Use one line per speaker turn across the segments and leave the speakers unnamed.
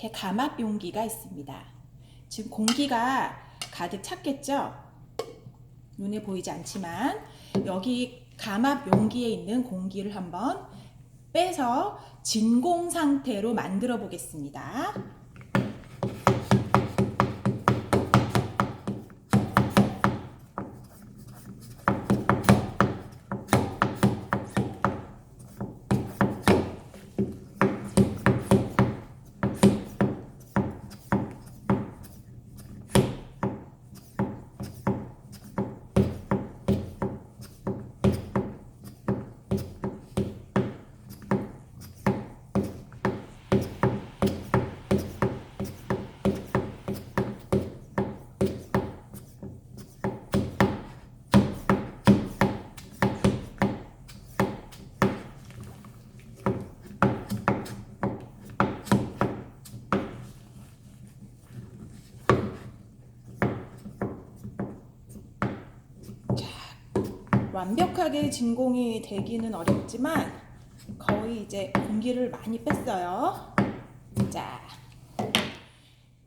이렇게 감압 용기가 있습니다. 지금 공기가 가득 찼겠죠? 눈에 보이지 않지만 여기 감압 용기에 있는 공기를 한번 빼서 진공 상태로 만들어 보겠습니다. 완벽하게 진공이 되기는 어렵지만 거의 이제 공기를 많이 뺐어요. 자,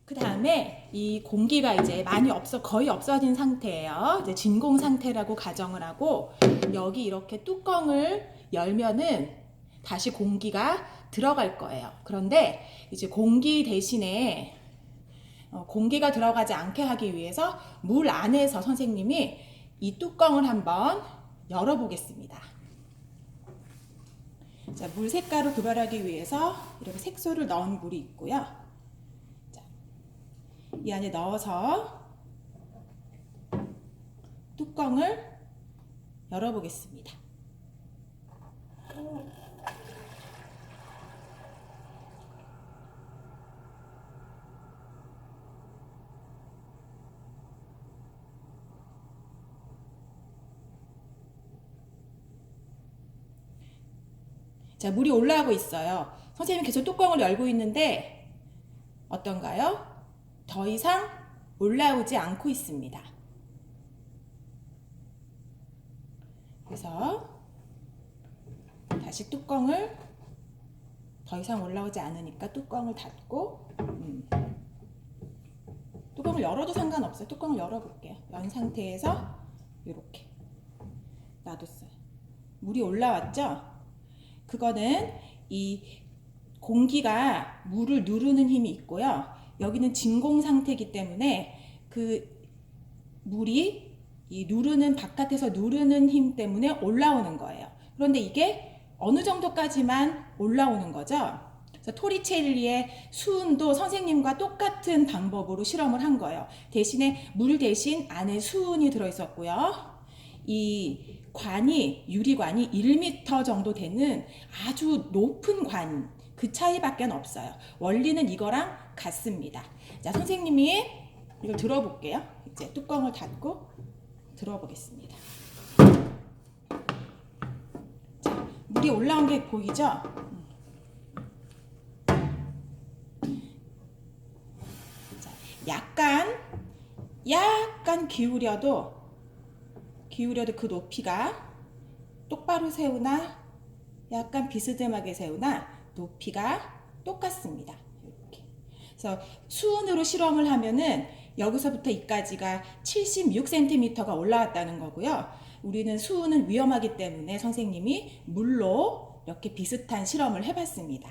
그 다음에 이 공기가 이제 많이 없어 거의 없어진 상태예요. 이제 진공 상태라고 가정을 하고 여기 이렇게 뚜껑을 열면은 다시 공기가 들어갈 거예요. 그런데 이제 공기 대신에 어, 공기가 들어가지 않게 하기 위해서 물 안에서 선생님이 이 뚜껑을 한번 열어보겠습니다. 자, 물 색깔을 구별하기 위해서 이렇게 색소를 넣은 물이 있고요. 자, 이 안에 넣어서 뚜껑을 열어보겠습니다. 자, 물이 올라가고 있어요. 선생님이 계속 뚜껑을 열고 있는데 어떤가요? 더 이상 올라오지 않고 있습니다. 그래서 다시 뚜껑을 더 이상 올라오지 않으니까 뚜껑을 닫고 음. 뚜껑을 열어도 상관없어요. 뚜껑을 열어볼게요. 연 상태에서 이렇게 놔뒀어요. 물이 올라왔죠? 그거는 이 공기가 물을 누르는 힘이 있고요. 여기는 진공 상태이기 때문에 그 물이 이 누르는 바깥에서 누르는 힘 때문에 올라오는 거예요. 그런데 이게 어느 정도까지만 올라오는 거죠. 토리첼리의 수은도 선생님과 똑같은 방법으로 실험을 한 거예요. 대신에 물 대신 안에 수은이 들어 있었고요. 이 관이 유리관이 1m 정도 되는 아주 높은 관, 그 차이밖에 없어요. 원리는 이거랑 같습니다. 자, 선생님이 이걸 들어볼게요. 이제 뚜껑을 닫고 들어보겠습니다. 자, 물이 올라온 게 보이죠? 자, 약간, 약간 기울여도 기울여도 그 높이가 똑바로 세우나 약간 비스듬하게 세우나 높이가 똑같습니다. 이렇게. 그래서 수은으로 실험을 하면은 여기서부터 이까지가 76cm가 올라왔다는 거고요. 우리는 수은은 위험하기 때문에 선생님이 물로 이렇게 비슷한 실험을 해봤습니다.